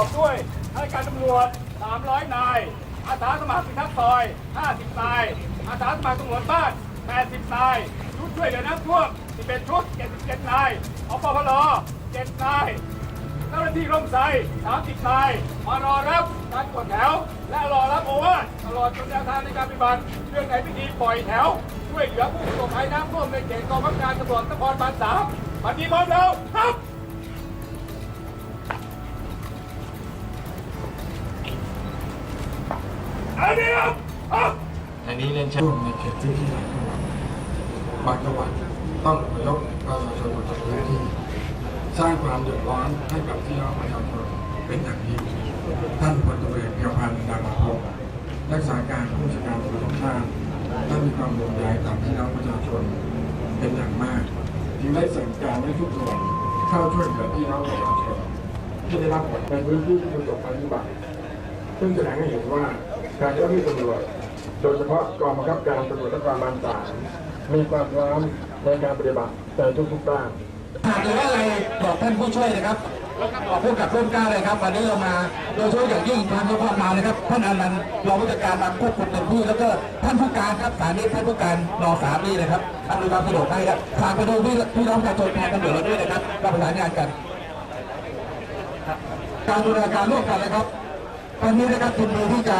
อบด้วยให้การตำรวจ 300 นาย อาสาสมัครพิทักษ์ซอย 50 นาย อาสาสมัครตำรวจบ้าน 80 นาย ชุดช่วยเหลือน้ำท่วม11ชุด 77 นายอปพล7นาย เจ้าหน้าที่ร่มไทร30 นาย มารอรับการกดแถว และรอรับโอวาทตลอดจนแนวทางในการปฏิบัติเรื่องในพิธีปล่อยแถว ช่วยเหลือผู้ประสบภัยน้ำท่วมในเขตกองบังคับการตำรวจนครบาลสามวันนี้พร้อมแล้วครับ อันนี้ครับอันนี้เรียนเชิญร่วมในเขตพื้นที่หลายจังหวัดบางจังหวัดต้องยพประชาชนออกจากพื้นที่ สร้างความเดือดร้อนให้กับพี่น้องประชาชนเป็นอย่างยิ่งท่านพลตำรวจเอกเพียวพันธ์ดาราพงศ์รักษาการผู้บัญชาการตำรวจแห่งชาติท่านมีความห่วงใยต่อพี่น้องประชาชนเป็นอย่างมากจึงได้สั่งการให้ทุกส่วนเข้าช่วยเหลือพี่น้องประชาชนที่ได้รับผลในพื้นที่ที่ประสบภัยพิบัติซึ่งแสดงให้เห็นว่า การเจ้าหน้าที่ตำรวจ โดยเฉพาะกองบังคับการตำรวจนครบาลสามมีความพร้อมในการปฏิบัติในทุกๆด้านหากหรือว่าอะไรบอกท่านผู้ช่วยนะครับบอกผู้กับร่วมกล้าเลยครับ วันนี้เรามาโดยเฉพาะอย่างยิ่งทางเฉพาะมาเลยครับ ท่านอนันต์รองผู้จัดการมาควบคุมเต็มที่แล้วก็ท่านผู้การครับสานีท่านผู้การรอสามนี่นะครับอำนวยความสะดวกให้ครับฝากไปดูพี่พี่น้องประชาชนแทนตำรวจเราด้วยนะครับเราประสานงานกัน การบูรณาการร่วมกันนะครับ ตอนนี้นะครับยินดีที่จะ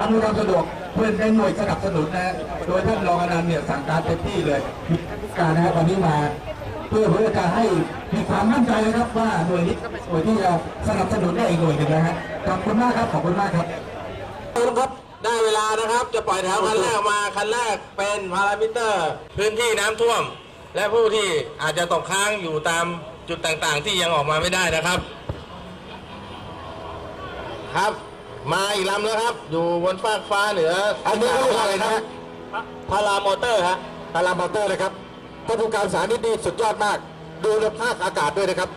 อำนวยความสะดวกเพื่อนในหน่วยสนับสนุนนะโดยท่านรองอนันต์เนี่ยสั่งการเต็มที่เลยการนะครับวันนี้มาเพื่อเพื่อจะให้มีความมั่นใจนะครับว่าหน่วยนี้เป็นหน่วยที่จะสนับสนุนได้อีกหน่วยหนึ่งนะฮะขอบคุณมากครับขอบคุณมากครับครับได้เวลานะครับจะปล่อยแถวคันแรกมาคันแรกเป็นพารามิเตอร์ พื้นที่น้ำท่วม และผู้ที่อาจจะตกค้างอยู่ตามจุดต่างๆ ที่ยังออกมาไม่ได้นะครับ ครับ มาอีกลำแล้วครับ อยู่บนฟากฟ้าเหนืออันนี้เขาเรียกอะไรนะฮะพารามอเตอร์ฮะพารามอเตอร์นะครับท่านผู้การสานิตนี่สุดยอดมาก ดูในภาคอากาศด้วยนะครับ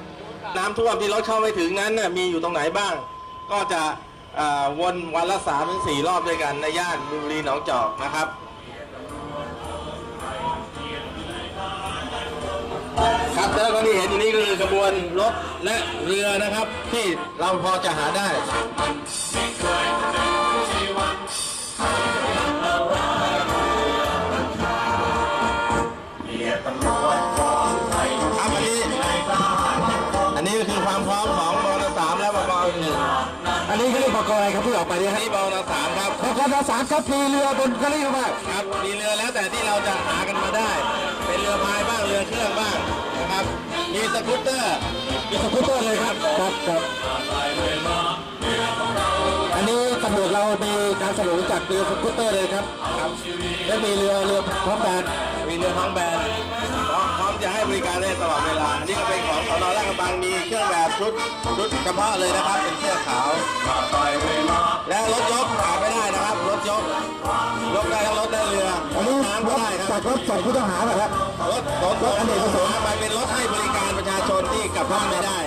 น้ำท่วมที่รถเข้าไม่ถึงนั้นน่ะมีอยู่ตรงไหนบ้าง ก็จะเอ่อวนวันละสามถึงสี่รอบด้วยกันในย่านบุรีหนองจอกนะครับ ครับแล้วก็ที่เห็นอยู่นี่คือกระบวนรถ และเรือนะครับที่เราพอจะหาได้ครับอันนี้อันนี้ก็คือความพร้อมของบนสามและบกหนึ่งอันนี้เขาเรียกปกอะไรครับที่ออกไปเนี่ยอันฮะนี้บนสามครับปกรสามครับมีเรือบนเขาเรียกว่าครับมีเรือแล้วแต่ที่เราจะหากันมาได้ เป็นเรือพายบ้างเรือเครื่องบ้างนะครับมีสกูตเตอร์มี สกูตเตอร์เลยครับครับครับอันนี้ตำรวจเรามีการสนับสนุนจากเรือสกูตเตอร์เลยครับครับและมีเรือเรือพร้อมแบนมีเรือท้องแบนพร้อมพร้อมจะให้บริการได้ตลอดเวลาอันนี้ก็เป็นของสนราชกระบังมีเครื่องแบบชุดชุดเฉพาะเลยนะครับเป็นเสื้อขาว และรถยกขาดไม่ได้นะครับ รถยกยกได้ทั้งรถได้เรืออันนี้น้ำก็ได้ค จารับกรถส่งผู้ต้องหาเหรอครับ รถรถรถอเนกประสงค์ มันเป็นรถให้บริการประชาชนที่กลับบ้านไม่ได้